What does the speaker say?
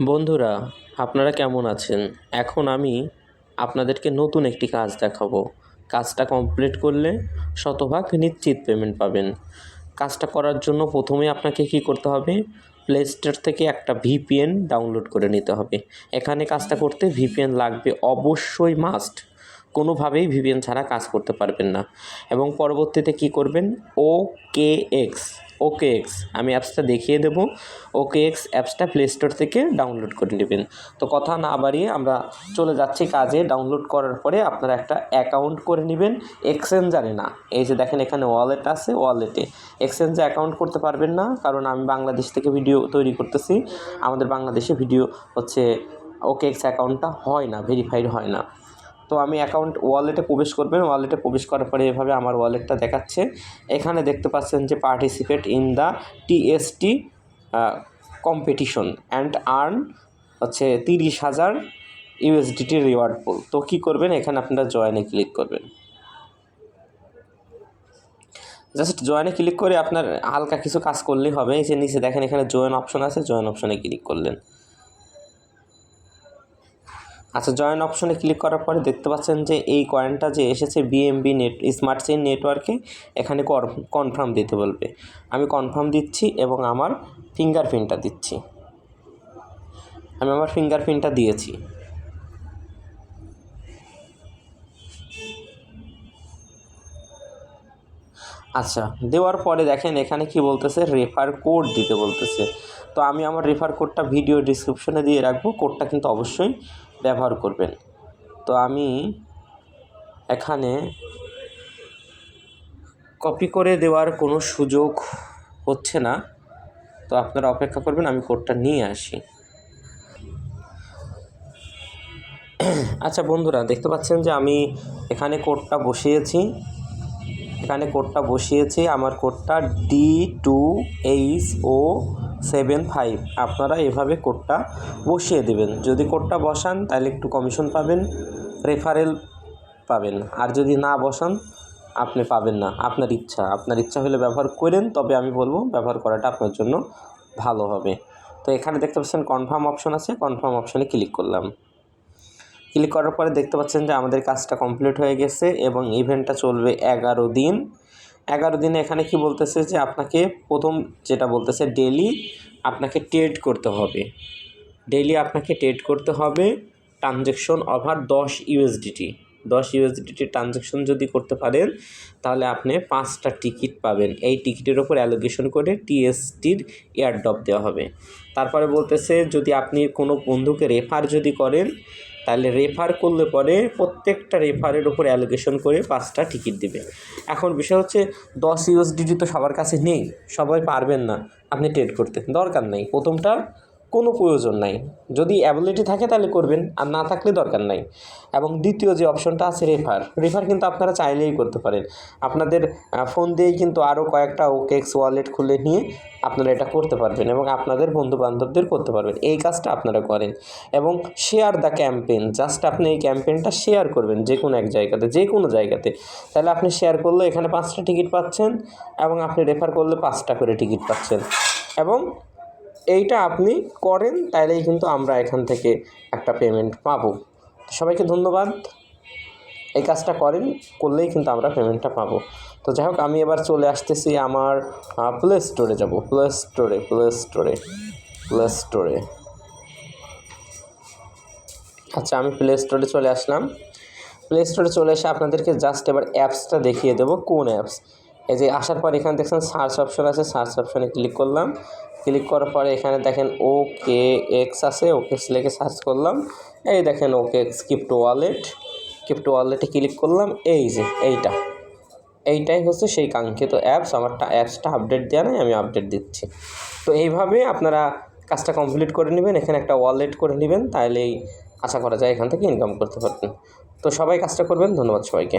বন্ধুরা, আপনারা কেমন আছেন? এখন আমি আপনাদেরকে নতুন একটি কাজ দেখাবো। কাজটা কমপ্লিট করলে শতভাগ নিশ্চিত পেমেন্ট পাবেন। কাজটা করার জন্য প্রথমে আপনাকে কী করতে হবে? প্লে স্টোর থেকে একটা ভিপিএন ডাউনলোড করে নিতে হবে। এখানে কাজটা করতে ভিপিএন লাগবে অবশ্যই মাস্ট কোনোভাবেই ভিপিএন ছাড়া কাজ করতে পারবেন না। এবং পরবর্তীতে কী করবেন? ও কে এক্স ওকে এক্স আমি অ্যাপসটা দেখিয়ে দেবো। ওকে এক্স অ্যাপসটা প্লে স্টোর থেকে ডাউনলোড করে নেবেন। তো কথা না বাড়িয়ে আমরা চলে যাচ্ছি কাজে। ডাউনলোড করার পরে আপনারা একটা অ্যাকাউন্ট করে নেবেন। এক্সচেঞ্জারে না, এই যে দেখেন এখানে ওয়ালেট আছে ওয়ালেটে। এক্সচেঞ্জে অ্যাকাউন্ট করতে পারবেন না, কারণ আমি বাংলাদেশ থেকে ভিডিও তৈরি করতেছি। আমাদের বাংলাদেশে ভিডিও হচ্ছে ওকে এক্স অ্যাকাউন্টটা হয় না, ভেরিফাইড হয় না। তো আমি অ্যাকাউন্ট ওয়ালেটে প্রবেশ করবেন ওয়ালেটে প্রবেশ করার পরে এভাবে আমার ওয়ালেটটা দেখাচ্ছে। এখানে দেখতে পাচ্ছেন যে participate in the TST competition and earn হচ্ছে তিরিশ হাজার ইউএসডিটি রিওয়ার্ড পুল তো কী করবেন? এখানে আপনারা জয়েনে ক্লিক করবেন। জাস্ট জয়েনে ক্লিক করে আপনার হালকা কিছু কাজ করলেই হবে। এই যে নিচে দেখেন এখানে জয়েন অপশন আছে জয়েন অপশনে ক্লিক করলেন। আচ্ছা জয়েন অপশনে ক্লিক করার পরে দেখতে পাচ্ছেন যে এই কয়েনটা যে এসেছে বিএমবি নেট স্মার্ট চেইন নেটওয়ার্কে এখানে কনফার্ম দিতে বলবে। আমি কনফার্ম দিচ্ছি এবং আমার ফিঙ্গারপ্রিন্টটা দিচ্ছি। আমি আমার ফিঙ্গারপ্রিন্টটা দিয়েছি। আচ্ছা দেওয়ার পরে দেখেন এখানে কি বলতেছে রেফার কোড দিতে বলতেছে। তো আমি আমার রেফার কোডটা ভিডিও ডিসক্রিপশনে দিয়ে রাখব। কোডটা কিন্তু অবশ্যই ব্যবহার করবেন। তো আমি এখানে কপি করে দেওয়ার কোনো সুযোগ হচ্ছে না। তো আপনারা অপেক্ষা করবেন, আমি কোডটা নিয়ে আসি। আচ্ছা বন্ধুরা, দেখতে পাচ্ছেন যে আমি এখানে কোডটা বসিয়েছি। এখানে কোডটা বসিয়েছি, আমার কোডটা D two H O seven five. আপনারা এভাবে কোডটা বসিয়ে দেবেন। যদি কোডটা বসান, তাহলে একটু কমিশন পাবেন, রেফারেল পাবেন। আর যদি না বসান, আপনি পাবেন না। আপনার ইচ্ছা। আপনার ইচ্ছা হলে ব্যবহার করেন, তবে আমি বলব ব্যবহার করাটা আপনার জন্য ভালো হবে। তো এখানে দেখতে পাচ্ছেন কনফার্ম অপশন আছে। কনফার্ম অপশনে ক্লিক করলাম। ক্লিক করার পরে দেখতে পাচ্ছেন যে আমাদের কাজটা কমপ্লিট হয়ে গেছে এবং ইভেন্টটা চলবে এগারো দিন। এগারো দিনে এখানে কি বলতেছে যে আপনাকে প্রথম যেটা বলতেছে ডেলি আপনাকে ট্রেড করতে হবে। ডেলি আপনাকে ট্রেড করতে হবে ট্রানজ্যাকশন ওভার দশ ইউএসডিটি দশ ইউএসডিটি ট্রানজ্যাকশন যদি করতে পারেন, তাহলে আপনি পাঁচটা টিকিট পাবেন। এই টিকিটের ওপর অ্যালোকেশন করে টিএসটির এয়ারড্রপ দেওয়া হবে। তারপরে বলতেছে, যদি আপনি কোনো বন্ধুকে রেফার যদি করেন, তাহলে রেফার করলে পরে প্রত্যেকটা রেফারের উপর অ্যালোকেশন করে পাঁচটা টিকিট দিবে। এখন বিষয় হচ্ছে, দশ ইউএসডিটি তো সবার কাছে নেই, সবাই পারবেন না আপনি ট্রেড করতে। দরকার নেই। প্রথমটা কোনো প্রয়োজন নাই। যদি অ্যাবিলিটি থাকে তাহলে করবেন, আর না থাকলে দরকার নাই। এবং দ্বিতীয় যে অপশনটা আছে রেফার রেফার কিন্তু আপনারা চাইলেই করতে পারেন। আপনাদের ফোন দিয়েই কিন্তু আরও কয়েকটা ওকেক্স ওয়ালেট খুলে নিয়ে আপনারা এটা করতে পারবেন এবং আপনাদের বন্ধু বান্ধবদের করতে পারবেন। এই কাজটা আপনারা করেন। এবং শেয়ার দ্য ক্যাম্পেইন জাস্ট আপনি এই ক্যাম্পেইনটা শেয়ার করবেন যে কোনো এক জায়গাতে যে কোনো জায়গাতে। তাহলে আপনি শেয়ার করলে এখানে পাঁচটা টিকিট পাচ্ছেন এবং আপনি রেফার করলে পাঁচটা করে টিকিট পাচ্ছেন। এবং এইটা আপনি করেন, তাইলেই কিন্তু আমরা এখান থেকে একটা পেমেন্ট পাবো। সবাইকে ধন্যবাদ। এই কাজটা করেন, করলেই কিন্তু আমরা পেমেন্টটা পাবো। তো যাই হোক, আমি এবার চলে আসতেছি আমার প্লে স্টোরে যাব। প্লে স্টোরে প্লে স্টোরে প্লে স্টোরে আচ্ছা আমি প্লে স্টোরে চলে আসলাম। প্লে স্টোরে চলে এসে আপনাদেরকে জাস্ট এবার অ্যাপসটা দেখিয়ে দেবো। কোন অ্যাপস এই যে আসার পর এখানে দেখছেন সার্চ অপশন আছে সার্চ অপশনে ক্লিক করলাম। ক্লিক করার পরে এখানে দেখেন ও কে এক্স আছে ওকে লিখে সার্চ করলাম। এই দেখেন OK X crypto wallet crypto ওয়ালেটে ক্লিক করলাম, এই যে এইটা। এইটাই হচ্ছে সেই কাঙ্ক্ষিত অ্যাপস আমারটা অ্যাপসটা আপডেট দেওয়া নেই, আমি আপডেট দিচ্ছি। তো এইভাবে আপনারা কাজটা কমপ্লিট করে নেবেন, এখানে একটা ওয়ালেট করে নেবেন তাহলেই আশা করা যায় এখান থেকে ইনকাম করতে পারবেন। তো সবাই কাজটা করবেন, ধন্যবাদ সবাইকে।